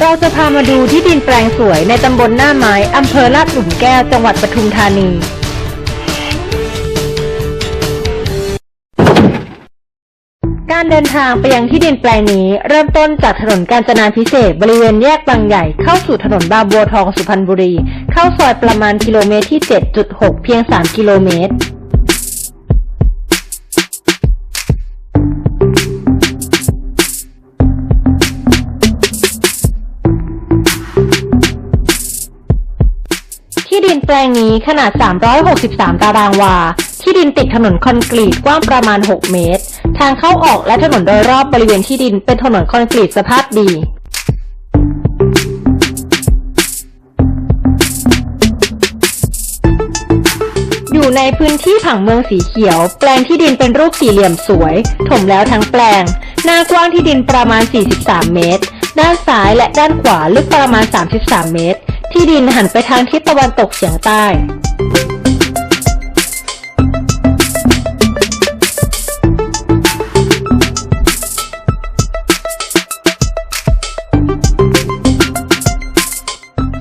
เราจะพามาดูที่ดินแปลงสวยในตำบลหน้าไม้อำเภอลาดหลุมแก้ว จังหวัดปทุมธานี การเดินทางไปยังที่ดินแปลงนี้ เริ่มต้นจากถนนกาญจนาพิเศษบริเวณแยกบางใหญ่เข้าสู่ถนนบางบัวทองสุพรรณบุรี เข้าซอยประมาณกิโลเมตรที่ 7.6 เพียง 3 กิโลเมตรที่ดินแปลงนี้ขนาด 363 ตารางวา ที่ดินติดถนนคอนกรีตกว้างประมาณ 6 เมตร ทางเข้าออกและถนนโดยรอบบริเวณที่ดินเป็นถนนคอนกรีตสภาพดีอยู่ในพื้นที่ผังเมืองสีเขียว แปลงที่ดินเป็นรูปสี่เหลี่ยมสวย ถมแล้วทั้งแปลง หน้ากว้างที่ดินประมาณ 43 เมตร ด้านซ้ายและด้านขวาลึกประมาณ 33 เมตร ที่ดินหันไปทางทิศตะวันตกเฉียงใต้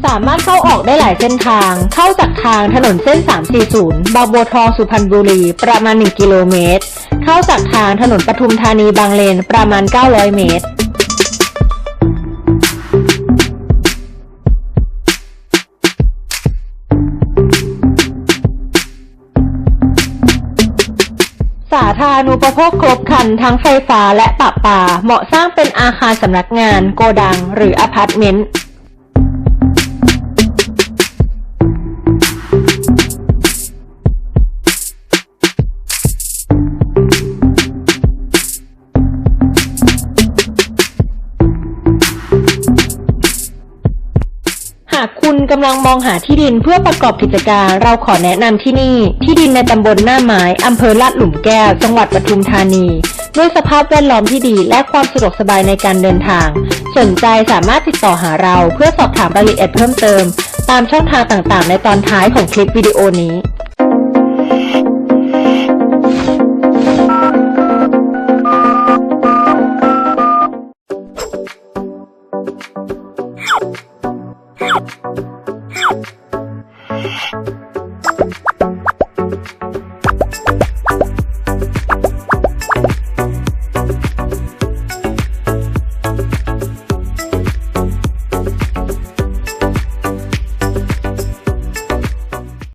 สามารถเข้าออกได้หลายเส้นทาง เข้าจากทางถนนเส้น 340 บางบัวทองสุพรรณบุรี ประมาณ 1 กิโลเมตร เข้าจากทางถนนปทุมธานีบางเลน ประมาณ 900 เมตรสาธารณูปโภคครบครันทั้งไฟฟ้าและปะปา เหมาะสร้างเป็นอาคารสำนักงาน โกดัง หรืออพาร์ตเมนต์ากคุณกำลังมองหาที่ดินเพื่อประกอบกิจการ เราขอแนะนำที่นี่ ที่ดินในตำบลหน้าไม้อำเภอลาดหลุมแก้ว จังหวัดปทุมธานี ด้วยสภาพแวดล้อมที่ดีและความสะดวกสบายในการเดินทาง สนใจสามารถติดต่อหาเราเพื่อสอบถามรายละเอียดเพิ่มเติม ตามช่องทางต่างๆ ในตอนท้ายของคลิปวิดีโอนี้